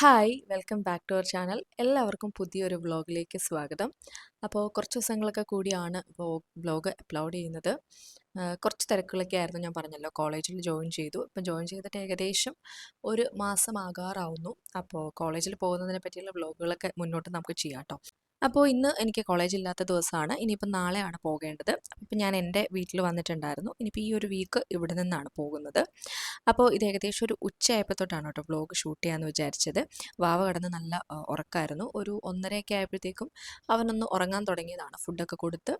Hi welcome back to our channel എല്ലാവർക്കും പുതിയൊരു വ്ളോഗിലേക്ക് സ്വാഗതം. അപ്പോൾ കുറച്ച് ദിവസങ്ങളൊക്കെ കൂടിയാണ് വ്ലോഗ് അപ്ലോഡ് ചെയ്യുന്നത്. കുറച്ച് തിരക്കുകളൊക്കെ ആയിരുന്നു ഞാൻ പറഞ്ഞല്ലോ കോളേജിൽ ജോയിൻ ചെയ്തു. ഇപ്പം ജോയിൻ ചെയ്തിട്ട് ഏകദേശം ഒരു മാസം ആകാറാവുന്നു. അപ്പോൾ കോളേജിൽ പോകുന്നതിനെ പറ്റിയുള്ള വ്ളോഗുകളൊക്കെ മുന്നോട്ട് നമുക്ക് ചെയ്യാം കേട്ടോ അപ്പോൾ ഇന്ന് എനിക്ക് കോളേജ് ഇല്ലാത്ത ദിവസമാണ് ഇനിയിപ്പോൾ നാളെയാണ് പോകേണ്ടത്. അപ്പോൾ ഞാൻ എന്റെ വീട്ടിൽ വന്നിട്ടുണ്ടായിരുന്നു. ഇനിയിപ്പോൾ ഈ ഒരു വീക്ക് ഇവിടെ നിന്നാണ് പോകുന്നത്. അപ്പോൾ ഇത് ഏകദേശം ഒരു ഉച്ചയായപ്പോൾ തൊട്ടാണ് കേട്ടോ വ്ലോഗ് ഷൂട്ട് ചെയ്യാമെന്ന് വിചാരിച്ചത്. വാവ കടന്ന് നല്ല ഉറക്കമായിരുന്നു ഒരു ഒന്നരയൊക്കെ ആയപ്പോഴത്തേക്കും അവനൊന്ന് ഉറങ്ങാൻ തുടങ്ങിയതാണ്. ഫുഡൊക്കെ കൊടുത്ത്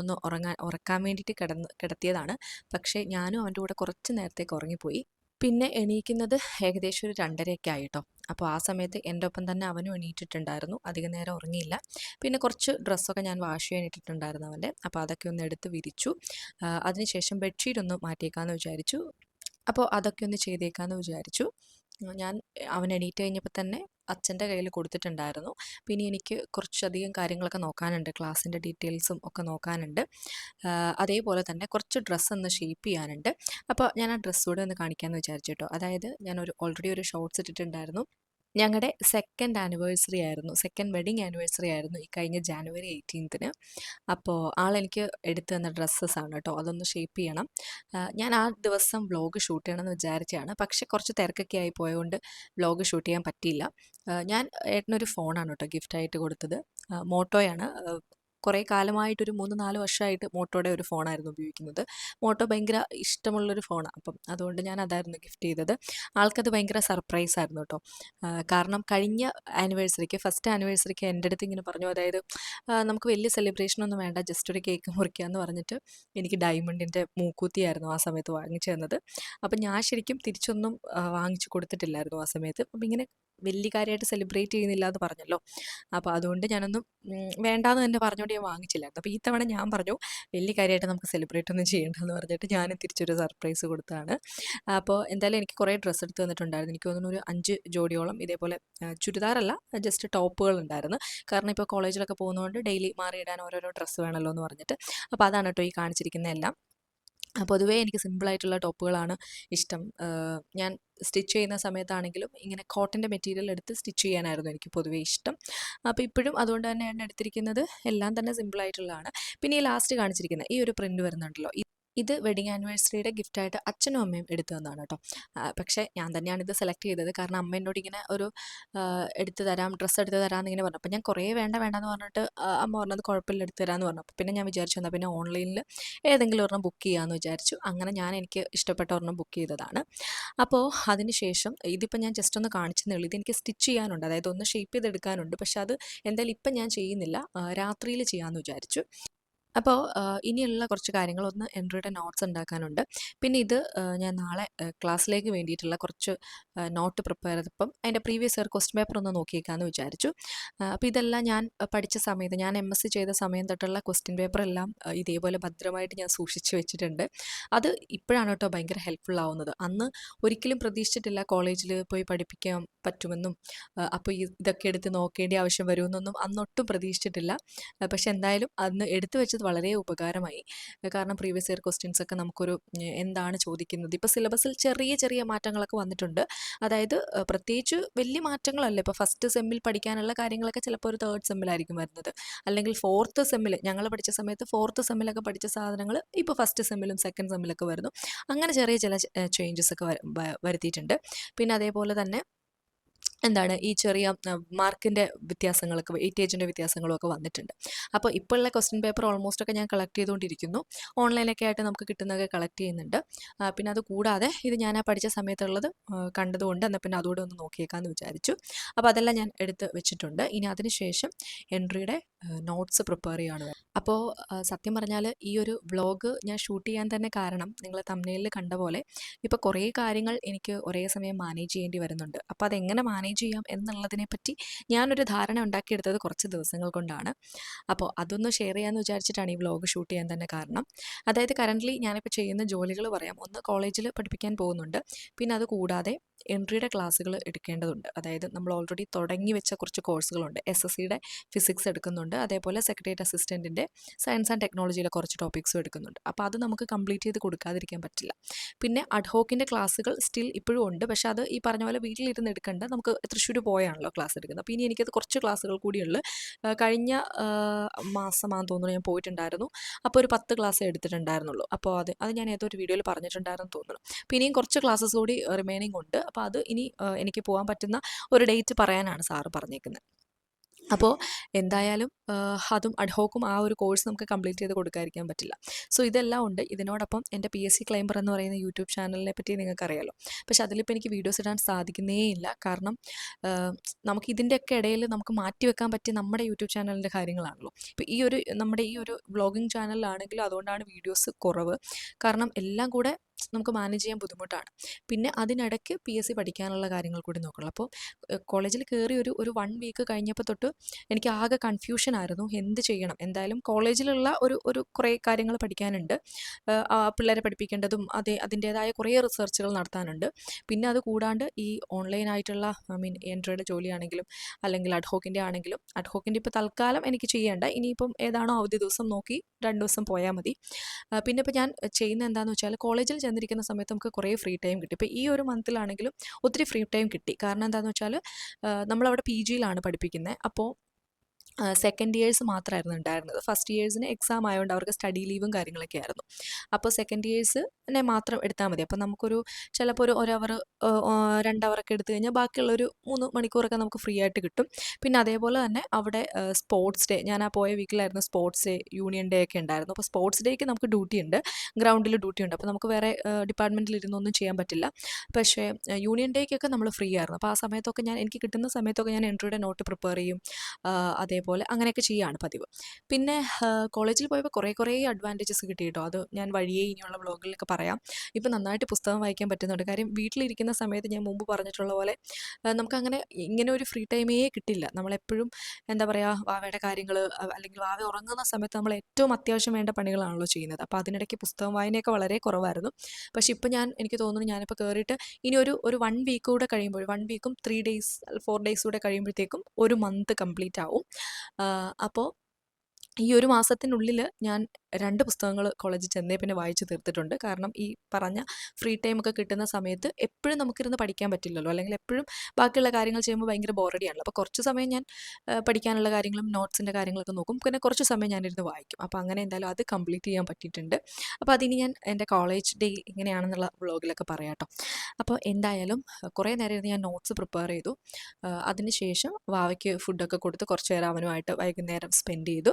ഒന്ന് ഉറങ്ങാൻ ഉറക്കാൻ വേണ്ടിയിട്ട് കിടന്ന് കിടത്തിയതാണ്. പക്ഷേ ഞാനും അവന്റെ കൂടെ കുറച്ച് നേരത്തേക്ക് ഉറങ്ങിപ്പോയി. പിന്നെ എണീക്കുന്നത് ഏകദേശം ഒരു രണ്ടരയൊക്കെ ആയിട്ടോ അപ്പോൾ ആ സമയത്ത് എന്റെ ഒപ്പം തന്നെ അവനും എണീറ്റിട്ടുണ്ടായിരുന്നു. അധികം നേരം ഉറങ്ങിയില്ല. പിന്നെ കുറച്ച് ഡ്രസ്സൊക്കെ ഞാൻ വാഷ് ചെയ്യാൻ ഇട്ടിട്ടുണ്ടായിരുന്നു അവന്റെ. അപ്പോൾ അതൊക്കെ ഒന്ന് എടുത്ത് വിരിച്ചു. അതിനുശേഷം ബെഡ്ഷീറ്റ് ഒന്ന് മാറ്റിയേക്കാമെന്ന് വിചാരിച്ചു. അപ്പോൾ അതൊക്കെ ഒന്ന് ചെയ്തേക്കാമെന്ന് വിചാരിച്ചു. ഞാൻ അവൻ എണീറ്റ് കഴിഞ്ഞപ്പോൾ തന്നെ അച്ഛന്റെ കയ്യിൽ കൊടുത്തിട്ടുണ്ടായിരുന്നു. പിന്നെ എനിക്ക് കുറച്ചധികം കാര്യങ്ങളൊക്കെ നോക്കാനുണ്ട്. ക്ലാസ്സിന്റെ ഡീറ്റെയിൽസും ഒക്കെ നോക്കാനുണ്ട്. അതേപോലെ തന്നെ കുറച്ച് ഡ്രസ്സ് ഒന്ന് ഷേപ്പ് ചെയ്യാനുണ്ട്. അപ്പോൾ ഞാൻ ആ ഡ്രസ്സ് കൂടെ ഒന്ന് കാണിക്കാമെന്ന് വിചാരിച്ചു കേട്ടോ. അതായത് ഞാനൊരു ഓൾറെഡി ഒരു ഷോർട്ട്സ് ഇട്ടിട്ടുണ്ടായിരുന്നു. ഞങ്ങളുടെ സെക്കൻഡ് ആനിവേഴ്സറി ആയിരുന്നു. സെക്കൻഡ് വെഡിങ് ആനിവേഴ്സറി ആയിരുന്നു ഈ കഴിഞ്ഞ ജാനുവരി എയ്റ്റീൻത്തിന് അപ്പോൾ ആളെനിക്ക് എടുത്തു തന്ന ഡ്രസ്സസ് ആണ് കേട്ടോ അതൊന്ന് ഷേപ്പ് ചെയ്യണം. ഞാൻ ആ ദിവസം വ്ളോഗ് ഷൂട്ട് ചെയ്യണമെന്ന് വിചാരിച്ചതാണ് പക്ഷേ കുറച്ച് തിരക്കൊക്കെ ആയി പോയതുകൊണ്ട് വ്ളോഗ് ഷൂട്ട് ചെയ്യാൻ പറ്റിയില്ല. ഞാൻ ഏട്ടനൊരു ഫോണാണ് കേട്ടോ ഗിഫ്റ്റായിട്ട് കൊടുത്തത്. മോട്ടോയാണ്. കുറേ കാലമായിട്ടൊരു മൂന്ന് നാല് വർഷമായിട്ട് മോട്ടോയുടെ ഒരു ഫോണായിരുന്നു ഉപയോഗിക്കുന്നത്. മോട്ടോ ഭയങ്കര ഇഷ്ടമുള്ളൊരു ഫോണാണ് അപ്പം അതുകൊണ്ട് ഞാൻ അതായിരുന്നു ഗിഫ്റ്റ് ചെയ്തത്. ആൾക്കത് ഭയങ്കര സർപ്രൈസ് ആയിരുന്നു കേട്ടോ കാരണം കഴിഞ്ഞ ആനിവേഴ്സറിക്ക് ഫസ്റ്റ് ആനിവേഴ്സറിക്ക് എന്റെ അടുത്ത് ഇങ്ങനെ പറഞ്ഞു. അതായത് നമുക്ക് വലിയ സെലിബ്രേഷൻ ഒന്നും വേണ്ട. ജസ്റ്റ് ഒരു കേക്ക് മുറിക്കുക എന്ന് പറഞ്ഞിട്ട് എനിക്ക് ഡയമണ്ടിന്റെ മൂക്കൂത്തിയായിരുന്നു ആ സമയത്ത് വാങ്ങിച്ചു തന്നത് അപ്പം ഞാൻ ശരിക്കും തിരിച്ചൊന്നും വാങ്ങിച്ചു കൊടുത്തിട്ടില്ലായിരുന്നു ആ സമയത്ത്. അപ്പം ഇങ്ങനെ വലിയ കാര്യമായിട്ട് സെലിബ്രേറ്റ് ചെയ്യുന്നില്ല എന്ന് പറഞ്ഞല്ലോ. അപ്പോൾ അതുകൊണ്ട് ഞാനൊന്നും വേണ്ടാന്ന് തന്നെ പറഞ്ഞുകൊണ്ട് ഞാൻ വാങ്ങിച്ചില്ലായിരുന്നു. അപ്പോൾ ഈ തവണ ഞാൻ പറഞ്ഞു വലിയ കാര്യമായിട്ട് നമുക്ക് സെലിബ്രേറ്റ് ഒന്നും ചെയ്യേണ്ടെന്ന് പറഞ്ഞിട്ട് ഞാൻ തിരിച്ചൊരു സർപ്രൈസ് കൊടുത്താണ്. അപ്പോൾ എന്തായാലും എനിക്ക് കുറേ ഡ്രസ്സ് എടുത്ത് തന്നിട്ടുണ്ടായിരുന്നു. എനിക്ക് തോന്നുന്നു ഒരു അഞ്ച് ജോഡിയോളം ഇതേപോലെ ചുരിദാറല്ല ജസ്റ്റ് ടോപ്പുകൾ ഉണ്ടായിരുന്നു. കാരണം ഇപ്പോൾ കോളേജിലൊക്കെ പോകുന്നതുകൊണ്ട് ഡെയിലി മാറിയിടാൻ ഓരോരോ ഡ്രസ്സ് വേണമല്ലോ എന്ന് പറഞ്ഞിട്ട്. അപ്പോൾ അതാണ് കേട്ടോ ഈ കാണിച്ചിരിക്കുന്ന എല്ലാം. പൊതുവേ എനിക്ക് സിമ്പിളായിട്ടുള്ള ടോപ്പുകളാണ് ഇഷ്ടം. ഞാൻ സ്റ്റിച്ച് ചെയ്യുന്ന സമയത്താണെങ്കിലും ഇങ്ങനെ കോട്ടന്റെ മെറ്റീരിയൽ എടുത്ത് സ്റ്റിച്ച് ചെയ്യാനായിരുന്നു എനിക്ക് പൊതുവേ ഇഷ്ടം. അപ്പോൾ ഇപ്പോഴും അതുകൊണ്ട് തന്നെ ഞാൻ എടുത്തിരിക്കുന്നത്. എല്ലാം തന്നെ സിമ്പിളായിട്ടുള്ളതാണ്. പിന്നെ ഈ ലാസ്റ്റ് കാണിച്ചിരിക്കുന്ന ഈ ഒരു പ്രിന്റ് വരുന്നുണ്ടല്ലോ ഇത് വെഡിങ് ആനിവേഴ്സറിയുടെ ഗിഫ്റ്റായിട്ട് അച്ഛനും അമ്മയും എടുത്തു തന്നതാണ് കേട്ടോ പക്ഷേ ഞാൻ തന്നെയാണ് ഇത് സെലക്ട് ചെയ്തത്. കാരണം അമ്മ എന്നോട് ഇങ്ങനെ ഒരു എടുത്തു തരാം ഡ്രസ്സ് എടുത്ത് തരാം എന്നിങ്ങനെ പറഞ്ഞു. അപ്പോൾ ഞാൻ കുറേ വേണ്ട വേണ്ടെന്ന് പറഞ്ഞിട്ട് അമ്മ പറഞ്ഞത് കുഴപ്പമില്ല എടുത്തു തരാമെന്ന് പറഞ്ഞു. അപ്പോൾ പിന്നെ ഞാൻ വിചാരിച്ചു എന്നാൽ പിന്നെ ഓൺലൈനിൽ ഏതെങ്കിലും ഒരെണ്ണം ബുക്ക് ചെയ്യാമെന്ന് വിചാരിച്ചു. അങ്ങനെ ഞാൻ എനിക്ക് ഇഷ്ടപ്പെട്ട ഒരെണ്ണം ബുക്ക് ചെയ്തതാണ്. അപ്പോൾ അതിനുശേഷം ഇതിപ്പോൾ ഞാൻ ജസ്റ്റ് ഒന്ന് കാണിച്ചെന്നേ ഉള്ളൂ. ഇതെനിക്ക് സ്റ്റിച്ച് ചെയ്യാനുണ്ട്. അതായത് ഒന്ന് ഷേപ്പ് ചെയ്തെടുക്കാനുണ്ട്. പക്ഷെ അത് എന്തായാലും ഇപ്പം ഞാൻ ചെയ്യുന്നില്ല. രാത്രിയിൽ ചെയ്യാമെന്ന് വിചാരിച്ചു. അപ്പോൾ ഇനിയുള്ള കുറച്ച് കാര്യങ്ങൾ ഒന്ന് എൻട്രിയുടെ നോട്ട്സ് ഉണ്ടാക്കാനുണ്ട്. പിന്നെ ഇത് ഞാൻ നാളെ ക്ലാസ്സിലേക്ക് വേണ്ടിയിട്ടുള്ള കുറച്ച് നോട്ട് പ്രിപ്പയർ ചെയ്തപ്പം അതിന്റെ പ്രീവിയസ് ഇയർ ക്വസ്റ്റ്യൻ പേപ്പർ ഒന്ന് നോക്കിയേക്കാമെന്ന് വിചാരിച്ചു. അപ്പോൾ ഇതെല്ലാം ഞാൻ പഠിച്ച സമയത്ത് ഞാൻ എം എസ് സി ചെയ്ത സമയം തൊട്ടുള്ള ക്വസ്റ്റ്യൻ പേപ്പർ എല്ലാം ഇതേപോലെ ഭദ്രമായിട്ട് ഞാൻ സൂക്ഷിച്ച് വെച്ചിട്ടുണ്ട്. അത് ഇപ്പോഴാണ് കേട്ടോ ഭയങ്കര ഹെൽപ്ഫുൾ ആവുന്നത്. അന്ന് ഒരിക്കലും പ്രതീക്ഷിച്ചിട്ടില്ല കോളേജിൽ പോയി പഠിപ്പിക്കാൻ പറ്റുമെന്നും അപ്പോൾ ഇതൊക്കെ എടുത്ത് നോക്കേണ്ട ആവശ്യം വരുമെന്നൊന്നും അന്നൊട്ടും പ്രതീക്ഷിച്ചിട്ടില്ല. പക്ഷെ എന്തായാലും അന്ന് എടുത്തു വെച്ചത് വളരെ ഉപകാരമായി. കാരണം പ്രീവിയസ് ഇയർ ക്വസ്റ്റ്യൻസ് ഒക്കെ നമുക്കൊരു എന്താണ് ചോദിക്കുന്നത്? ഇപ്പോൾ സിലബസിൽ ചെറിയ ചെറിയ മാറ്റങ്ങളൊക്കെ വന്നിട്ടുണ്ട്. അതായത് പ്രത്യേകിച്ച് വലിയ മാറ്റങ്ങളല്ല. ഇപ്പോൾ ഫസ്റ്റ് സെമ്മിൽ പഠിക്കാനുള്ള കാര്യങ്ങളൊക്കെ ചിലപ്പോൾ ഒരു തേർഡ് സെമ്മിലായിരിക്കും വരുന്നത്. അല്ലെങ്കിൽ ഫോർത്ത് സെമ്മിൽ ഞങ്ങൾ പഠിച്ച സമയത്ത് ഫോർത്ത് സെമ്മിലൊക്കെ പഠിച്ച സാധനങ്ങൾ ഇപ്പോൾ ഫസ്റ്റ് സെമ്മിലും സെക്കൻഡ് സെമ്മിലൊക്കെ വരുന്നു. അങ്ങനെ ചെറിയ ചില ചേഞ്ചസ് ഒക്കെ വര- വരുത്തിയിട്ടുണ്ട്. പിന്നെ അതേപോലെ തന്നെ എന്താണ് ഈ ചെറിയ മാർക്കിന്റെ വ്യത്യാസങ്ങളൊക്കെ വെയിറ്റേജിന്റെ വ്യത്യാസങ്ങളും ഒക്കെ വന്നിട്ടുണ്ട്. അപ്പോൾ ഇപ്പോഴുള്ള ക്വസ്റ്റ്യൻ പേപ്പർ ഓൾമോസ്റ്റ് ഒക്കെ ഞാൻ കളക്ട് ചെയ്തുകൊണ്ടിരിക്കുന്നു. ഓൺലൈനൊക്കെ ആയിട്ട് നമുക്ക് കിട്ടുന്നതൊക്കെ കളക്ട് ചെയ്യുന്നുണ്ട്. പിന്നെ അത് കൂടാതെ ഇത് ഞാൻ ആ പഠിച്ച സമയത്തുള്ളത് കണ്ടതുകൊണ്ട് എന്നാൽ പിന്നെ അതുകൂടെ ഒന്ന് നോക്കിയേക്കാമെന്ന് വിചാരിച്ചു. അപ്പോൾ അതെല്ലാം ഞാൻ എടുത്ത് വെച്ചിട്ടുണ്ട്. ഇനി അതിനുശേഷം എൻട്രിയുടെ നോട്ട്സ് പ്രിപ്പയർ ചെയ്യുകയാണ്. അപ്പോൾ സത്യം പറഞ്ഞാൽ ഈ ഒരു വ്ളോഗ് ഞാൻ ഷൂട്ട് ചെയ്യാൻ തന്നെ കാരണം നിങ്ങൾ തമ്മിലിൽ കണ്ട പോലെ ഇപ്പോൾ കുറേ കാര്യങ്ങൾ എനിക്ക് ഒരേ സമയം മാനേജ് ചെയ്യേണ്ടി വരുന്നുണ്ട്. അപ്പോൾ അതെങ്ങനെ മാനേജ് ചെയ്യാം എന്നുള്ളതിനെ പറ്റി ഞാനൊരു ധാരണ ഉണ്ടാക്കിയെടുത്തത് കുറച്ച് ദിവസങ്ങൾ കൊണ്ടാണ്. അപ്പോൾ അതൊന്ന് ഷെയർ ചെയ്യാമെന്ന് വിചാരിച്ചിട്ടാണ് ഈ വ്ളോഗ് ഷൂട്ട് ചെയ്യാൻ തന്നെ കാരണം. അതായത് കറന്റ്ലി ഞാനിപ്പോൾ ചെയ്യുന്ന ജോലികൾ പറയാം. ഒന്ന് കോളേജിൽ പഠിപ്പിക്കാൻ പോകുന്നുണ്ട്. പിന്നെ അത് കൂടാതെ എൻട്രിയുടെ ക്ലാസ്സുകൾ എടുക്കേണ്ടതുണ്ട്. അതായത് നമ്മൾ ഓൾറെഡി തുടങ്ങി വെച്ച കുറച്ച് കോഴ്സുകളുണ്ട് എസ് എസ് സിയുടെ ഫിസിക്സ് എടുക്കുന്നുണ്ട്. എടുക്കുന്നുണ്ട്. അതേപോലെ സെക്രട്ടേറിയറ്റ് അസിസ്റ്റന്റിന്റെ സയൻസ് ആൻഡ് ടെക്നോളജിയിലെ കുറച്ച് ടോപ്പിക്സും എടുക്കുന്നുണ്ട്. അപ്പോൾ അത് നമുക്ക് കംപ്ലീറ്റ് ചെയ്ത് കൊടുക്കാതിരിക്കാൻ പറ്റില്ല. പിന്നെ അഡ്ഹോക്കിന്റെ ക്ലാസ്സുകൾ സ്റ്റിൽ ഇപ്പോഴും ഉണ്ട്. പക്ഷേ അത് ഈ പറഞ്ഞ പോലെ വീട്ടിലിരുന്ന് എടുക്കേണ്ട. നമുക്ക് തൃശ്ശൂർ പോയാണല്ലോ ക്ലാസ് എടുക്കുന്നത്. അപ്പോൾ ഇനി എനിക്കത് കുറച്ച് ക്ലാസ്സുകൾ കൂടിയുള്ളു കഴിഞ്ഞ മാസമാണെന്ന് തോന്നുന്നു ഞാൻ പോയിട്ടുണ്ടായിരുന്നു. അപ്പോൾ ഒരു പത്ത് ക്ലാസ് എടുത്തിട്ടുണ്ടായിരുന്നുള്ളൂ. അപ്പോൾ അത് അത് ഞാൻ ഏതോ ഒരു വീഡിയോയിൽ പറഞ്ഞിട്ടുണ്ടായിരുന്നു തോന്നുന്നു. അപ്പോൾ ഇനിയും കുറച്ച് ക്ലാസ്സസ് കൂടി റിമൈനിങ് ഉണ്ട്. അപ്പോൾ അത് ഇനി എനിക്ക് പോകാൻ പറ്റുന്ന ഒരു ഡേറ്റ് പറയാനാണ് സാറ് പറഞ്ഞേക്കുന്നത്. അപ്പോൾ എന്തായാലും അതും അഡ്ഹോക്കും ആ ഒരു കോഴ്സ് നമുക്ക് കംപ്ലീറ്റ് ചെയ്ത് കൊടുക്കാതിരിക്കാൻ പറ്റില്ല. സോ ഇതെല്ലാം ഉണ്ട്. ഇതിനോടൊപ്പം എന്റെ പി എസ് സി ക്ലൈംബർ എന്ന് പറയുന്ന യൂട്യൂബ് ചാനലിനെ പറ്റി നിങ്ങൾക്കറിയാലോ. പക്ഷെ അതിലിപ്പോൾ എനിക്ക് വീഡിയോസ് ഇടാൻ സാധിക്കുന്നേ ഇല്ല. കാരണം നമുക്ക് ഇതിന്റെയൊക്കെ ഇടയിൽ നമുക്ക് മാറ്റി വെക്കാൻ പറ്റിയ നമ്മുടെ യൂട്യൂബ് ചാനലിന്റെ കാര്യങ്ങളാണല്ലോ. ഇപ്പോൾ ഈ ഒരു നമ്മുടെ ഈ ഒരു വ്ളോഗിങ് ചാനലിലാണെങ്കിലും അതുകൊണ്ടാണ് വീഡിയോസ് കുറവ്. കാരണം എല്ലാം കൂടെ നമുക്ക് മാനേജ് ചെയ്യാൻ ബുദ്ധിമുട്ടാണ്. പിന്നെ അതിനിടയ്ക്ക് പി എസ് സി പഠിക്കാനുള്ള കാര്യങ്ങൾ കൂടി നോക്കണം. അപ്പോൾ കോളേജിൽ കയറി ഒരു ഒരു വൺ വീക്ക് കഴിഞ്ഞപ്പോൾ തൊട്ട് എനിക്ക് ആകെ കൺഫ്യൂഷൻ ആയിരുന്നു. എന്ത് ചെയ്യണം? എന്തായാലും കോളേജിലുള്ള ഒരു ഒരു കുറേ കാര്യങ്ങൾ പഠിക്കാനുണ്ട്. പിള്ളേരെ പഠിപ്പിക്കേണ്ടതും അതേ അതിന്റേതായ കുറേ റിസർച്ചുകൾ നടത്താനുണ്ട്. പിന്നെ അത് കൂടാണ്ട് ഈ ഓൺലൈനായിട്ടുള്ള ഐ മീൻ എൻട്രയുടെ ജോലിയാണെങ്കിലും അല്ലെങ്കിൽ അഡ്ഹോക്കിന്റെ ആണെങ്കിലും അഡ്ഹോക്കിന്റെ ഇപ്പോൾ തൽക്കാലം എനിക്ക് ചെയ്യേണ്ട. ഇനിയിപ്പം ഏതാണോ അവധി ദിവസം നോക്കി രണ്ട് ദിവസം പോയാൽ മതി. പിന്നെ ഇപ്പോൾ ഞാൻ ചെയ്യുന്ന എന്താണെന്ന് വെച്ചാൽ കോളേജിൽ ചെന്നിരിക്കുന്ന സമയത്ത് നമുക്ക് കുറേ ഫ്രീ ടൈം കിട്ടി. ഇപ്പോൾ ഈ ഒരു മന്തിലാണെങ്കിലും ഒത്തിരി ഫ്രീ ടൈം കിട്ടി. കാരണം എന്താണെന്ന് വെച്ചാൽ നമ്മളവിടെ പി ജിയിലാണ് പഠിപ്പിക്കുന്നത് അപ്പോൾ സെക്കൻഡ് ഇയേഴ്സ് മാത്രമായിരുന്നു ഉണ്ടായിരുന്നത്. ഫസ്റ്റ് ഇയേഴ്സിന് എക്സാം ആയതുകൊണ്ട് അവർക്ക് സ്റ്റഡി ലീവും കാര്യങ്ങളൊക്കെ ആയിരുന്നു. അപ്പോൾ സെക്കൻഡ് ഇയേഴ്സിനെ മാത്രം എടുത്താൽ മതി. അപ്പോൾ നമുക്കൊരു ചിലപ്പോൾ ഒരു ഒരവർ രണ്ടവറൊക്കെ എടുത്തു കഴിഞ്ഞാൽ ബാക്കിയുള്ള ഒരു മൂന്ന് മണിക്കൂറൊക്കെ നമുക്ക് ഫ്രീ ആയിട്ട് കിട്ടും. പിന്നെ അതേപോലെ തന്നെ അവിടെ സ്പോർട്സ് ഡേ ഞാൻ ആ പോയ വീക്കിലായിരുന്നു സ്പോർട്സ് ഡേ യൂണിയൻ ഡേ ഒക്കെ ഉണ്ടായിരുന്നു. അപ്പോൾ സ്പോർട്സ് ഡേക്ക് നമുക്ക് ഡ്യൂട്ടി ഉണ്ട്. ഗ്രൗണ്ടിൽ ഡ്യൂട്ടി ഉണ്ട്. അപ്പോൾ നമുക്ക് വേറെ ഡിപ്പാർട്ട്മെന്റിൽ ഇരുന്നൊന്നും ചെയ്യാൻ പറ്റില്ല. പക്ഷേ യൂണിയൻ ഡേക്കൊക്കെ നമ്മൾ ഫ്രീ ആയിരുന്നു. അപ്പോൾ ആ സമയത്തൊക്കെ ഞാൻ എനിക്ക് കിട്ടുന്ന സമയത്തൊക്കെ ഞാൻ എൻട്രിയുടെ നോട്ട് പ്രിപ്പയർ ചെയ്യും. ആ, അതേപോലെ അങ്ങനെയൊക്കെ ചെയ്യുകയാണ് പതിവ്. പിന്നെ കോളേജിൽ പോയപ്പോൾ കുറേ കുറേ അഡ്വാന്റേജസ് കിട്ടി കേട്ടോ. അത് ഞാൻ വഴിയേ ഇനിയുള്ള ബ്ലോഗിലൊക്കെ പറയാം. ഇപ്പം നന്നായിട്ട് പുസ്തകം വായിക്കാൻ പറ്റുന്നുണ്ട്. കാര്യം വീട്ടിലിരിക്കുന്ന സമയത്ത് ഞാൻ മുമ്പ് പറഞ്ഞിട്ടുള്ള പോലെ നമുക്കങ്ങനെ ഇങ്ങനെ ഒരു ഫ്രീ ടൈമേ കിട്ടില്ല. നമ്മളെപ്പോഴും എന്താ പറയുക വാവയുടെ കാര്യങ്ങൾ അല്ലെങ്കിൽ വാവ ഉറങ്ങുന്ന സമയത്ത് നമ്മൾ ഏറ്റവും അത്യാവശ്യം വേണ്ട പണികളാണല്ലോ ചെയ്യുന്നത്. അപ്പോൾ അതിനിടയ്ക്ക് പുസ്തകം വായനയൊക്കെ വളരെ കുറവായിരുന്നു. പക്ഷേ ഇപ്പോൾ ഞാൻ എനിക്ക് തോന്നുന്നു ഞാനിപ്പോൾ കയറിയിട്ട് ഇനി ഒരു ഒരു വൺ വീക്ക് കൂടെ കഴിയുമ്പോൾ വൺ വീക്കും ത്രീ ഡേയ്സ് ഫോർ ഡേയ്സ് കൂടെ കഴിയുമ്പോഴത്തേക്കും ഒരു മന്ത് കംപ്ലീറ്റ് ആവും. അപ്പോൾ ഈ ഒരു മാസത്തിനുള്ളിൽ ഞാൻ രണ്ട് പുസ്തകങ്ങൾ കോളേജിൽ ചെന്നേ പിന്നെ വായിച്ചു തീർത്തിട്ടുണ്ട്. കാരണം ഈ പറഞ്ഞ ഫ്രീ ടൈം ഒക്കെ കിട്ടുന്ന സമയത്ത് എപ്പോഴും നമുക്കിരുന്ന് പഠിക്കാൻ പറ്റില്ലല്ലോ. അല്ലെങ്കിൽ എപ്പോഴും ബാക്കിയുള്ള കാര്യങ്ങൾ ചെയ്യുമ്പോൾ ഭയങ്കര ബോറടിയാണല്ലോ. അപ്പോൾ കുറച്ച് സമയം ഞാൻ പഠിക്കാനുള്ള കാര്യങ്ങളും നോട്ട്സിന്റെ കാര്യങ്ങളൊക്കെ നോക്കും. പിന്നെ കുറച്ച് സമയം ഞാനിരുന്ന് വായിക്കും. അപ്പോൾ അങ്ങനെ എന്തായാലും അത് കംപ്ലീറ്റ് ചെയ്യാൻ പറ്റിയിട്ടുണ്ട്. അപ്പോൾ അതിനി ഞാൻ എന്റെ കോളേജ് ഡേ എങ്ങനെയാണെന്നുള്ള വ്ളോഗിലൊക്കെ പറയാം കേട്ടോ അപ്പോൾ എന്തായാലും കുറേ നേരം ഇരുന്ന് ഞാൻ നോട്ട്സ് പ്രിപ്പയർ ചെയ്തു. അതിനുശേഷം വാവയ്ക്ക് ഫുഡൊക്കെ കൊടുത്ത് കുറച്ച് നേരം അവനുമായിട്ട് വൈകുന്നേരം സ്പെൻഡ് ചെയ്തു.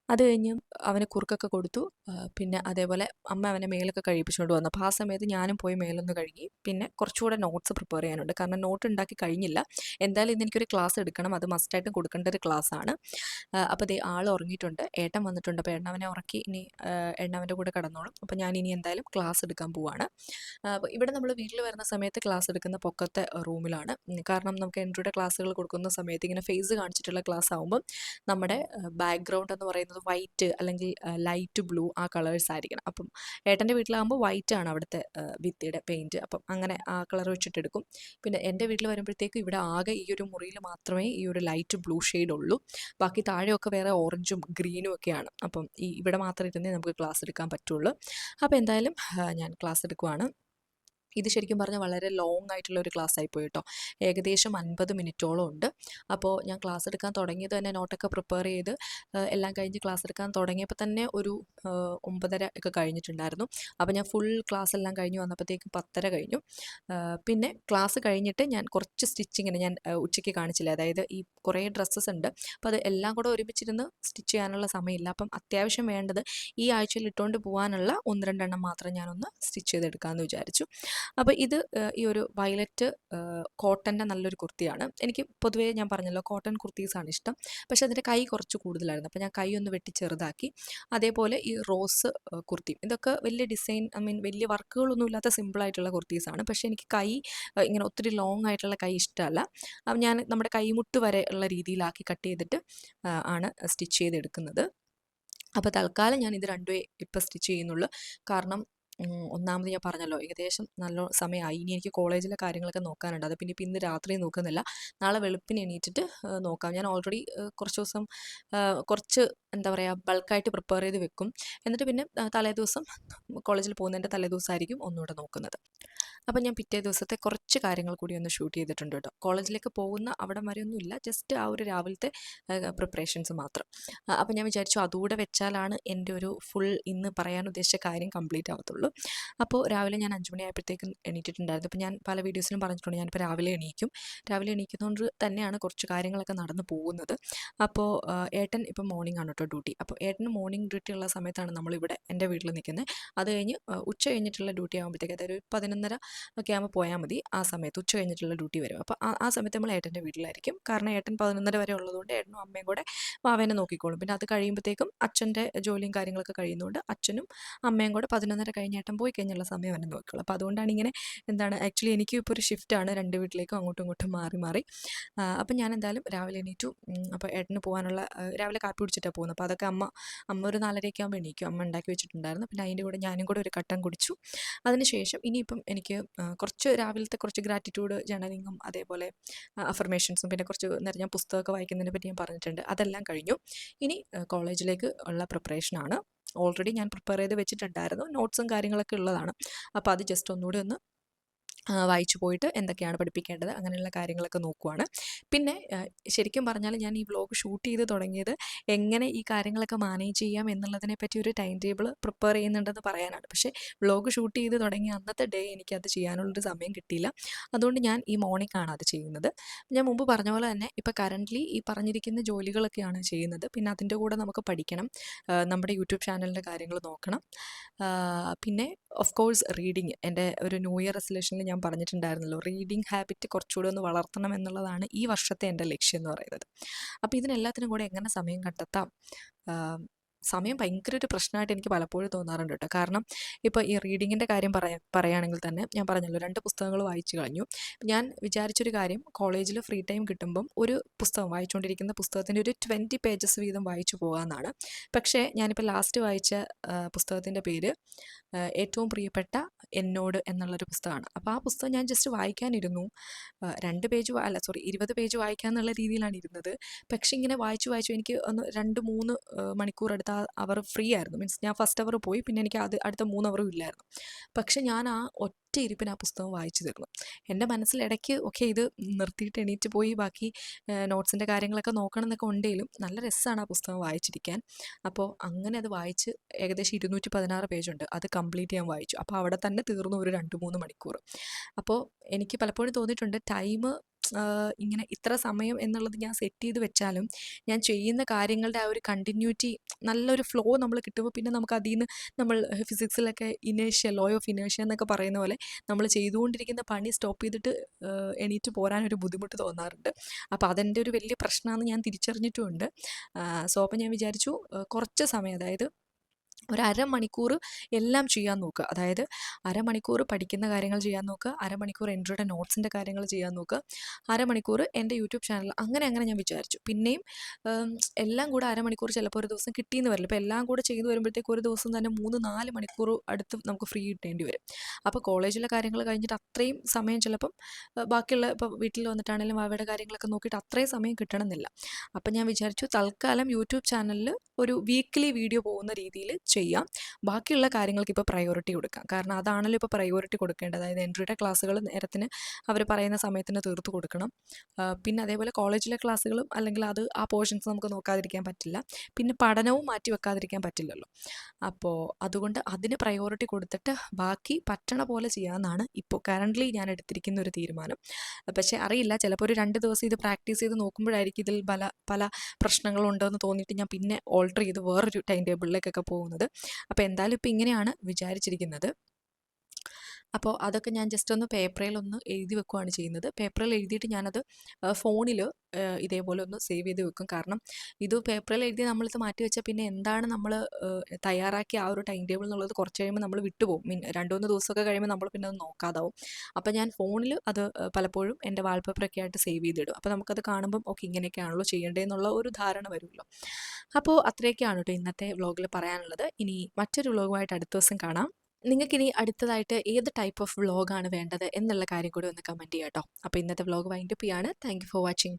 അത് കഴിഞ്ഞ് അവന് കുറുക്കൊക്കെ കൊടുത്തു. പിന്നെ അതേപോലെ അമ്മ അവനെ മേലൊക്കെ കഴിപ്പിച്ചുകൊണ്ട് വന്നു. അപ്പോൾ ആ സമയത്ത് ഞാനും പോയി മേലൊന്ന് കഴുകി. പിന്നെ കുറച്ചുകൂടെ നോട്ട്സ് പ്രിപ്പയർ ചെയ്യാനുണ്ട്. കാരണം നോട്ട് ഉണ്ടാക്കി കഴിഞ്ഞില്ല. എന്തായാലും ഇന്ന് എനിക്കൊരു ക്ലാസ് എടുക്കണം. അത് മസ്റ്റായിട്ടും കൊടുക്കേണ്ട ഒരു ക്ലാസ്സാണ് അപ്പോൾ ദേ ആൾ ഉറങ്ങിയിട്ടുണ്ട്. ഏട്ടൻ വന്നിട്ടുണ്ട്. അപ്പോൾ എണ്ണവനെ ഉറക്കി ഇനി എണ്ണവന്റെ കൂടെ കിടന്നോളും. അപ്പോൾ ഞാൻ ഇനി എന്തായാലും ക്ലാസ് എടുക്കാൻ പോവാണ്. ഇവിടെ നമ്മൾ വീട്ടിൽ വരുന്ന സമയത്ത് ക്ലാസ് എടുക്കുന്ന പൊക്കത്തെ റൂമിലാണ്. കാരണം നമുക്ക് എൻട്രിയുടെ ക്ലാസ്സുകൾ കൊടുക്കുന്ന സമയത്ത് ഇങ്ങനെ ഫേസ് കാണിച്ചിട്ടുള്ള ക്ലാസ് ആകുമ്പം നമ്മുടെ ബാക്ക്ഗ്രൗണ്ട് എന്ന് പറയുന്നത് വൈറ്റ് അല്ലെങ്കിൽ ലൈറ്റ് ബ്ലൂ ആ കളേഴ്സ് ആയിരിക്കണം. അപ്പം ഏട്ടന്റെ വീട്ടിലാകുമ്പോൾ വൈറ്റ് ആണ് അവിടുത്തെ ഭിത്തിയുടെ പെയിന്റ് അപ്പം അങ്ങനെ ആ കളർ വെച്ചിട്ട് എടുക്കും. പിന്നെ എന്റെ വീട്ടിൽ വരുമ്പോഴത്തേക്കും ഇവിടെ ആകെ ഈ ഒരു മുറിയിൽ മാത്രമേ ഈ ഒരു ലൈറ്റ് ബ്ലൂ ഷെയ്ഡ് ഉള്ളൂ. ബാക്കി താഴെയൊക്കെ വേറെ ഓറഞ്ചും ഗ്രീനും ഒക്കെയാണ് അപ്പം ഈ ഇവിടെ മാത്രം ഇരുന്നേ നമുക്ക് ക്ലാസ് എടുക്കാൻ പറ്റുള്ളൂ. അപ്പോൾ എന്തായാലും ഞാൻ ക്ലാസ് എടുക്കുവാണ്. ഇത് ശരിക്കും പറഞ്ഞാൽ വളരെ ലോങ് ആയിട്ടുള്ള ഒരു ക്ലാസ് ആയിപ്പോയി കേട്ടോ ഏകദേശം അൻപത് മിനിറ്റോളം ഉണ്ട്. അപ്പോൾ ഞാൻ ക്ലാസ് എടുക്കാൻ തുടങ്ങിയത് തന്നെ നോട്ടൊക്കെ പ്രിപ്പയർ ചെയ്ത് എല്ലാം കഴിഞ്ഞ് ക്ലാസ് എടുക്കാൻ തുടങ്ങിയപ്പോൾ തന്നെ ഒരു ഒമ്പതര ഒക്കെ കഴിഞ്ഞിട്ടുണ്ടായിരുന്നു. അപ്പോൾ ഞാൻ ഫുൾ ക്ലാസ് എല്ലാം കഴിഞ്ഞ് വന്നപ്പോഴത്തേക്കും പത്തര കഴിഞ്ഞു. പിന്നെ ക്ലാസ് കഴിഞ്ഞിട്ട് ഞാൻ കുറച്ച് സ്റ്റിച്ചിങ്ങിന് ഞാൻ ഉച്ചയ്ക്ക് കാണിച്ചില്ല? അതായത് ഈ കുറേ ഡ്രസ്സസ് ഉണ്ട്. അപ്പോൾ അത് എല്ലാം കൂടെ ഒരുമിച്ചിരുന്ന് സ്റ്റിച്ച് ചെയ്യാനുള്ള സമയമില്ല. അപ്പം അത്യാവശ്യം വേണ്ടത് ഈ ആഴ്ചയിൽ ഇട്ടുകൊണ്ട് പോകാനുള്ള ഒന്ന് രണ്ടെണ്ണം മാത്രം ഞാനൊന്ന് സ്റ്റിച്ച് ചെയ്തെടുക്കാമെന്ന് വിചാരിച്ചു. അപ്പോൾ ഇത് ഈ ഒരു വയലറ്റ് കോട്ടന്റെ നല്ലൊരു കുർത്തിയാണ്. എനിക്ക് പൊതുവേ ഞാൻ പറഞ്ഞല്ലോ കോട്ടൺ കുർത്തീസാണ് ഇഷ്ടം. പക്ഷേ അതിന്റെ കൈ കുറച്ച് കൂടുതലായിരുന്നു. അപ്പോൾ ഞാൻ കൈ ഒന്ന് വെട്ടി ചെറുതാക്കി. അതേപോലെ ഈ റോസ് കുർത്തി. ഇതൊക്കെ വലിയ ഡിസൈൻ ഐ മീൻ വലിയ വർക്കുകളൊന്നും ഇല്ലാത്ത സിമ്പിളായിട്ടുള്ള കുർത്തീസാണ്. പക്ഷേ എനിക്ക് കൈ ഇങ്ങനെ ഒത്തിരി ലോങ് ആയിട്ടുള്ള കൈ ഇഷ്ടമല്ല. അപ്പം ഞാൻ നമ്മുടെ കൈമുട്ട് വരെ ഉള്ള രീതിയിലാക്കി കട്ട് ചെയ്തിട്ട് ആണ് സ്റ്റിച്ച് ചെയ്തെടുക്കുന്നത്. അപ്പോൾ തൽക്കാലം ഞാൻ ഇത് രണ്ടുപേ ഇപ്പോൾ സ്റ്റിച്ച് ചെയ്യുന്നുള്ളൂ. കാരണം ഒന്നാമത് ഞാൻ പറഞ്ഞല്ലോ ഏകദേശം നല്ല സമയമായി. ഇനി എനിക്ക് കോളേജിലെ കാര്യങ്ങളൊക്കെ നോക്കാനുണ്ട്. അത് പിന്നെ ഇപ്പം ഇന്ന് രാത്രി നോക്കുന്നില്ല. നാളെ വെളുപ്പിന് എണീറ്റിട്ട് നോക്കാം. ഞാൻ ഓൾറെഡി കുറച്ച് ദിവസം കുറച്ച് എന്താ പറയുക ബൾക്കായിട്ട് പ്രിപ്പയർ ചെയ്ത് വെക്കും. എന്നിട്ട് പിന്നെ ആ, തലേ ദിവസം കോളേജിൽ പോകുന്നതിന്റെ തലേ ദിവസമായിരിക്കും ഒന്നുകൂടെ നോക്കുന്നത്. അപ്പം ഞാൻ പിറ്റേ ദിവസത്തെ കുറച്ച് കാര്യങ്ങൾ കൂടി ഒന്ന് ഷൂട്ട് ചെയ്തിട്ടുണ്ട് കേട്ടോ. കോളേജിലേക്ക് പോകുന്ന അവിടം വരെ ഒന്നുമില്ല ജസ്റ്റ് ആ ഒരു രാവിലത്തെ പ്രിപ്പറേഷൻസ് മാത്രം. അപ്പം ഞാൻ വിചാരിച്ചു അതുകൂടെ വെച്ചാലാണ് എന്റെ ഒരു ഫുൾ ഇന്ന് പറയാൻ ഉദ്ദേശിച്ച കാര്യം കംപ്ലീറ്റ് ആവത്തുള്ളൂ. അപ്പോൾ രാവിലെ ഞാൻ അഞ്ച് മണിയായപ്പോഴത്തേക്കും എണീറ്റിട്ടുണ്ടായിരുന്നു. അപ്പോൾ ഞാൻ പല വീഡിയോസിലും പറഞ്ഞിട്ടുണ്ട് ഞാനിപ്പോൾ രാവിലെ എണീക്കും. രാവിലെ എണീക്കുന്നതുകൊണ്ട് തന്നെയാണ് കുറച്ച് കാര്യങ്ങളൊക്കെ നടന്നു പോകുന്നത്. അപ്പോൾ ഏട്ടൻ ഇപ്പം മോർണിംഗ് ആണ് കേട്ടോ ഡ്യൂട്ടി അപ്പോൾ ഏട്ടന് മോർണിംഗ് ഡ്യൂട്ടി ഉള്ള സമയത്താണ് നമ്മളിവിടെ എന്റെ വീട്ടിൽ നിൽക്കുന്നത് അത് കഴിഞ്ഞ് ഉച്ച കഴിഞ്ഞിട്ടുള്ള ഡ്യൂട്ടി ആകുമ്പോഴത്തേക്ക് അതായത് ഒരു പതിനൊന്നര ഒക്കെ ആകുമ്പോൾ പോയാൽ മതി. ആ സമയത്ത് ഉച്ച കഴിഞ്ഞിട്ടുള്ള ഡ്യൂട്ടി വരും. അപ്പോൾ ആ ആ സമയത്ത് നമ്മൾ ഏട്ടന്റെ വീട്ടിലായിരിക്കും. കാരണം ഏട്ടൻ പതിനൊന്നര വരെ ഉള്ളതുകൊണ്ട് ഏട്ടനും അമ്മയും കൂടെ വാവേനെ നോക്കിക്കോളും. പിന്നെ അത് കഴിയുമ്പോഴത്തേക്കും അച്ഛന്റെ ജോലിയും കാര്യങ്ങളൊക്കെ കഴിയുന്നതുകൊണ്ട് അച്ഛനും അമ്മയും കൂടെ പതിനൊന്നര കഴിഞ്ഞ് ഏട്ടൻ പോയി കഴിഞ്ഞുള്ള സമയം എന്നെ നോക്കുള്ളൂ. അപ്പോൾ അതുകൊണ്ടാണ് ഇങ്ങനെ എന്താണ് ആക്ച്വലി എനിക്ക് ഇപ്പോൾ ഒരു ഷിഫ്റ്റാണ് രണ്ട് വീട്ടിലേക്കും അങ്ങോട്ടും ഇങ്ങോട്ടും മാറി മാറി. അപ്പം ഞാൻ എന്തായാലും രാവിലെ എണീറ്റു. അപ്പോൾ ഏട്ടന് പോകാനുള്ള രാവിലെ കാപ്പി കുടിച്ചിട്ടാണ് പോകുന്നത്. അപ്പോൾ അതൊക്കെ അമ്മ അമ്മ ഒരു നാലരയൊക്കെ ആകുമ്പോൾ എണീക്കും. അമ്മ ഉണ്ടാക്കി വെച്ചിട്ടുണ്ടായിരുന്നു. പിന്നെ അതിന്റെ കൂടെ ഞാനും കൂടെ ഒരു കട്ടൻ കുടിച്ചു. അതിനുശേഷം ഇനിയിപ്പം എനിക്ക് കുറച്ച് രാവിലത്തെ കുറച്ച് ഗ്രാറ്റിറ്റ്യൂഡ് ജേണലിങ്ങും അതേപോലെ അഫർമേഷൻസും പിന്നെ കുറച്ച് നിറഞ്ഞ പുസ്തകമൊക്കെ വായിക്കുന്നതിനെ പറ്റി ഞാൻ പറഞ്ഞിട്ടുണ്ട്. അതെല്ലാം കഴിഞ്ഞു. ഇനി കോളേജിലേക്ക് ഉള്ള പ്രിപ്പറേഷനാണ് ഓൾറെഡി ഞാൻ പ്രിപ്പയർ ചെയ്ത് വെച്ചിട്ടുണ്ടായിരുന്നു. നോട്ട്സും കാര്യങ്ങളൊക്കെ ഉള്ളതാണ്. അപ്പോൾ അത് ജസ്റ്റ് ഒന്നുകൂടി ഒന്ന് വായിച്ചു പോയിട്ട് എന്തൊക്കെയാണ് പഠിപ്പിക്കേണ്ടത് അങ്ങനെയുള്ള കാര്യങ്ങളൊക്കെ നോക്കുവാണ്. പിന്നെ ശരിക്കും പറഞ്ഞാൽ ഞാൻ ഈ വ്ലോഗ് ഷൂട്ട് ചെയ്ത് തുടങ്ങിയത് എങ്ങനെ ഈ കാര്യങ്ങളൊക്കെ മാനേജ് ചെയ്യാം എന്നുള്ളതിനെ പറ്റി ഒരു ടൈം ടേബിൾ പ്രിപ്പയർ ചെയ്യുന്നുണ്ടെന്ന് പറയാനാണ്. പക്ഷേ വ്ലോഗ് ഷൂട്ട് ചെയ്ത് തുടങ്ങിയ അന്നത്തെ ഡേ എനിക്കത് ചെയ്യാനുള്ളൊരു സമയം കിട്ടിയില്ല. അതുകൊണ്ട് ഞാൻ ഈ മോർണിംഗ് ആണ് അത് ചെയ്യുന്നത്. ഞാൻ മുമ്പ് പറഞ്ഞ പോലെ തന്നെ ഇപ്പോൾ കറന്റ്ലി ഈ പറഞ്ഞിരിക്കുന്ന ജോലികളൊക്കെയാണ് ചെയ്യുന്നത്. പിന്നെ അതിന്റെ കൂടെ നമുക്ക് പഠിക്കണം. നമ്മുടെ യൂട്യൂബ് ചാനലിന്റെ കാര്യങ്ങൾ നോക്കണം. പിന്നെ ഓഫ് കോഴ്സ് റീഡിങ് എന്റെ ഒരു ന്യൂ ഇയർ റെസൊല്യൂഷനിൽ ഞാൻ പറഞ്ഞിട്ടുണ്ടായിരുന്നല്ലോ റീഡിങ് ഹാബിറ്റ് കുറച്ചുകൂടി ഒന്ന് വളർത്തണം എന്നുള്ളതാണ് ഈ വർഷത്തെ എന്റെ ലക്ഷ്യം എന്ന് പറയുന്നത്. അപ്പോൾ ഇതിനെല്ലാത്തിനും കൂടെ എങ്ങനെ സമയം കണ്ടെത്താം? സമയം ഭയങ്കര ഒരു പ്രശ്നമായിട്ട് എനിക്ക് പലപ്പോഴും തോന്നാറുണ്ട് കേട്ടോ കാരണം ഇപ്പോൾ ഈ റീഡിങ്ങിന്റെ കാര്യം പറയാ പറയുകയാണെങ്കിൽ തന്നെ ഞാൻ പറഞ്ഞല്ലോ രണ്ട് പുസ്തകങ്ങൾ വായിച്ചു കഴിഞ്ഞു ഞാൻ വിചാരിച്ചൊരു കാര്യം കോളേജിൽ ഫ്രീ ടൈം കിട്ടുമ്പം ഒരു പുസ്തകം വായിച്ചുകൊണ്ടിരിക്കുന്ന പുസ്തകത്തിന്റെ ഒരു ട്വന്റി പേജസ് വീതം വായിച്ചു പോകാമെന്നാണ് പക്ഷേ ഞാനിപ്പോൾ ലാസ്റ്റ് വായിച്ച പുസ്തകത്തിന്റെ പേര് ഏറ്റവും പ്രിയപ്പെട്ട എന്നോട് എന്നുള്ളൊരു പുസ്തകമാണ്. അപ്പോൾ ആ പുസ്തകം ഞാൻ ജസ്റ്റ് വായിക്കാനിരുന്നു. രണ്ട് പേജ് അല്ല സോറി ഇരുപത് പേജ് വായിക്കാന്നുള്ള രീതിയിലാണ് ഇരുന്നത്. പക്ഷേ ഇങ്ങനെ വായിച്ചു വായിച്ചു എനിക്ക് ഒന്ന് രണ്ട് മൂന്ന് മണിക്കൂർ മണിക്കൂർ അടുത്ത അവർ ഫ്രീ ആയിരുന്നു. മീൻസ് ഞാൻ ഫസ്റ്റ് അവർ പോയി പിന്നെ എനിക്ക് അത് അടുത്ത മൂന്ന് അവറും ഇല്ലായിരുന്നു. പക്ഷെ ഞാൻ ആ ഒറ്റ ഇരിപ്പിന് ആ പുസ്തകം വായിച്ചു തീർന്നു. എന്റെ മനസ്സിൽ ഇടയ്ക്ക് ഓക്കെ ഇത് നിർത്തിയിട്ട് എണീറ്റ് പോയി ബാക്കി നോട്ട്സിന്റെ കാര്യങ്ങളൊക്കെ നോക്കണം എന്നൊക്കെ ഉണ്ടെങ്കിലും നല്ല രസമാണ് ആ പുസ്തകം വായിച്ചിരിക്കാൻ. അപ്പോൾ അങ്ങനെ അത് വായിച്ച് ഏകദേശം ഇരുന്നൂറ്റി പതിനാറ് പേജുണ്ട് അത് കംപ്ലീറ്റ് ചെയ്യാൻ വായിച്ചു. അപ്പോൾ അവിടെ തന്നെ തീർന്നു ഒരു രണ്ട് മൂന്ന് മണിക്കൂർ. അപ്പോൾ എനിക്ക് പലപ്പോഴും തോന്നിയിട്ടുണ്ട് ടൈം ഇങ്ങനെ ഇത്ര സമയം എന്നുള്ളത് ഞാൻ സെറ്റ് ചെയ്ത് വെച്ചാലും ഞാൻ ചെയ്യുന്ന കാര്യങ്ങളുടെ ആ ഒരു കണ്ടിന്യൂറ്റി നല്ലൊരു ഫ്ലോ നമ്മൾ കിട്ടുമ്പോൾ പിന്നെ നമുക്ക് അതിൽ നിന്ന് നമ്മൾ ഫിസിക്സിലൊക്കെ ഇനേഷ്യ ലോ ഓഫ് ഇനേഷ്യ എന്നൊക്കെ പറയുന്ന പോലെ നമ്മൾ ചെയ്തുകൊണ്ടിരിക്കുന്ന പണി സ്റ്റോപ്പ് ചെയ്തിട്ട് എണീറ്റ് പോരാനൊരു ബുദ്ധിമുട്ട് തോന്നാറുണ്ട്. അപ്പോൾ അതെന്റെ ഒരു വലിയ പ്രശ്നമാണെന്ന് ഞാൻ തിരിച്ചറിഞ്ഞിട്ടുമുണ്ട്. സോ അപ്പം ഞാൻ വിചാരിച്ചു കുറച്ച് സമയം അതായത് ഒരു അരമണിക്കൂർ എല്ലാം ചെയ്യാൻ നോക്കുക. അതായത് അരമണിക്കൂർ പഠിക്കുന്ന കാര്യങ്ങൾ ചെയ്യാൻ നോക്കുക. അരമണിക്കൂർ എൻട്രിയുടെ നോട്ട്സിന്റെ കാര്യങ്ങൾ ചെയ്യാൻ നോക്കുക. അരമണിക്കൂർ എന്റെ യൂട്യൂബ് ചാനൽ അങ്ങനെ അങ്ങനെ ഞാൻ വിചാരിച്ചു. പിന്നെയും എല്ലാം കൂടെ അരമണിക്കൂർ ചിലപ്പോൾ ഒരു ദിവസം കിട്ടിയെന്ന് വരില്ല. ഇപ്പോൾ എല്ലാം കൂടെ ചെയ്തു വരുമ്പോഴത്തേക്ക് ഒരു ദിവസം തന്നെ മൂന്ന് നാല് മണിക്കൂർ അടുത്ത് നമുക്ക് ഫ്രീ കിട്ടേണ്ടി വരും. അപ്പോൾ കോളേജിലെ കാര്യങ്ങൾ കഴിഞ്ഞിട്ട് അത്രയും സമയം ചിലപ്പം ബാക്കിയുള്ള ഇപ്പോൾ വീട്ടിൽ വന്നിട്ടാണെങ്കിലും അവയുടെ കാര്യങ്ങളൊക്കെ നോക്കിയിട്ട് അത്രയും സമയം കിട്ടണമെന്നില്ല. അപ്പം ഞാൻ വിചാരിച്ചു തൽക്കാലം യൂട്യൂബ് ചാനലിൽ ഒരു വീക്ക്ലി വീഡിയോ പോകുന്ന രീതിയിൽ ചെയ്യാം. ബാക്കിയുള്ള കാര്യങ്ങൾക്ക് ഇപ്പോൾ പ്രയോറിറ്റി കൊടുക്കാം. കാരണം അതാണല്ലോ ഇപ്പോൾ പ്രയോറിറ്റി കൊടുക്കേണ്ടത്. അതായത് എൻട്രിയുടെ ക്ലാസ്സുകൾ നേരത്തിന് അവർ പറയുന്ന സമയത്തിന് തീർത്ത് കൊടുക്കണം. പിന്നെ അതേപോലെ കോളേജിലെ ക്ലാസ്സുകളും അല്ലെങ്കിൽ അത് ആ പോർഷൻസ് നമുക്ക് നോക്കാതിരിക്കാൻ പറ്റില്ല. പിന്നെ പഠനവും മാറ്റി വെക്കാതിരിക്കാൻ പറ്റില്ലല്ലോ. അപ്പോൾ അതുകൊണ്ട് അതിന് പ്രയോറിറ്റി കൊടുത്തിട്ട് ബാക്കി പറ്റണ പോലെ ചെയ്യാമെന്നാണ് ഇപ്പോൾ കറന്റ്ലി ഞാൻ എടുത്തിരിക്കുന്ന ഒരു തീരുമാനം. പക്ഷേ അറിയില്ല. ചിലപ്പോൾ ഒരു രണ്ട് ദിവസം ഇത് പ്രാക്ടീസ് ചെയ്ത് നോക്കുമ്പോഴായിരിക്കും ഇതിൽ പല പല പ്രശ്നങ്ങളുണ്ടെന്ന് തോന്നിയിട്ട് ഞാൻ പിന്നെ ഓൾട്ടർ ചെയ്ത് വേറൊരു ടൈം ടേബിളിലേക്കൊക്കെ പോകുന്നത്. അപ്പോൾ എന്തായാലും ഇപ്പോൾ ഇങ്ങനെയാണ് വിചാരിച്ചിരിക്കുന്നത്. അപ്പോൾ അതൊക്കെ ഞാൻ ജസ്റ്റ് ഒന്ന് പേപ്പറിൽ ഒന്ന് എഴുതി വെക്കുകയാണ് ചെയ്യുന്നത്. പേപ്പറിൽ എഴുതിയിട്ട് ഞാനത് ഫോണിൽ ഇതേപോലെ ഒന്ന് സേവ് ചെയ്ത് വെക്കും. കാരണം ഇത് പേപ്പറിൽ എഴുതി നമ്മളിത് മാറ്റി വെച്ചാൽ പിന്നെ എന്താണ് നമ്മൾ തയ്യാറാക്കിയ ആ ഒരു ടൈം ടേബിൾ എന്നുള്ളത് കുറച്ച് കഴിയുമ്പോൾ നമ്മൾ വിട്ടുപോകും മീൻ രണ്ട് മൂന്ന് ദിവസമൊക്കെ കഴിയുമ്പോൾ നമ്മൾ പിന്നെ അത് നോക്കാതാവും. അപ്പോൾ ഞാൻ ഫോണിൽ അത് പലപ്പോഴും എന്റെ വാൾപേപ്പറൊക്കെ ആയിട്ട് സേവ് ചെയ്തിടും. അപ്പോൾ നമുക്കത് കാണുമ്പം ഓക്കെ ഇങ്ങനെയൊക്കെയാണല്ലോ ചെയ്യേണ്ടതെന്നുള്ള ഒരു ധാരണ വരുമല്ലോ. അപ്പോൾ അത്രയൊക്കെയാണ് കേട്ടോ ഇന്നത്തെ വ്ളോഗിൽ പറയാനുള്ളത്. ഇനി മറ്റൊരു വ്ളോഗുമായിട്ട് അടുത്ത ദിവസം കാണാം. നിങ്ങൾക്കിനി അടുത്തതായിട്ട് ഏത് ടൈപ്പ് ഓഫ് വ്ളോഗാണ് വേണ്ടത് എന്നുള്ള കാര്യം കൂടി ഒന്ന് കമന്റ് ചെയ്യാം കേട്ടോ അപ്പോൾ ഇന്നത്തെ വ്ളോഗ് വൈൻഡപ്പ് ചെയ്യാണ്. Thank for watching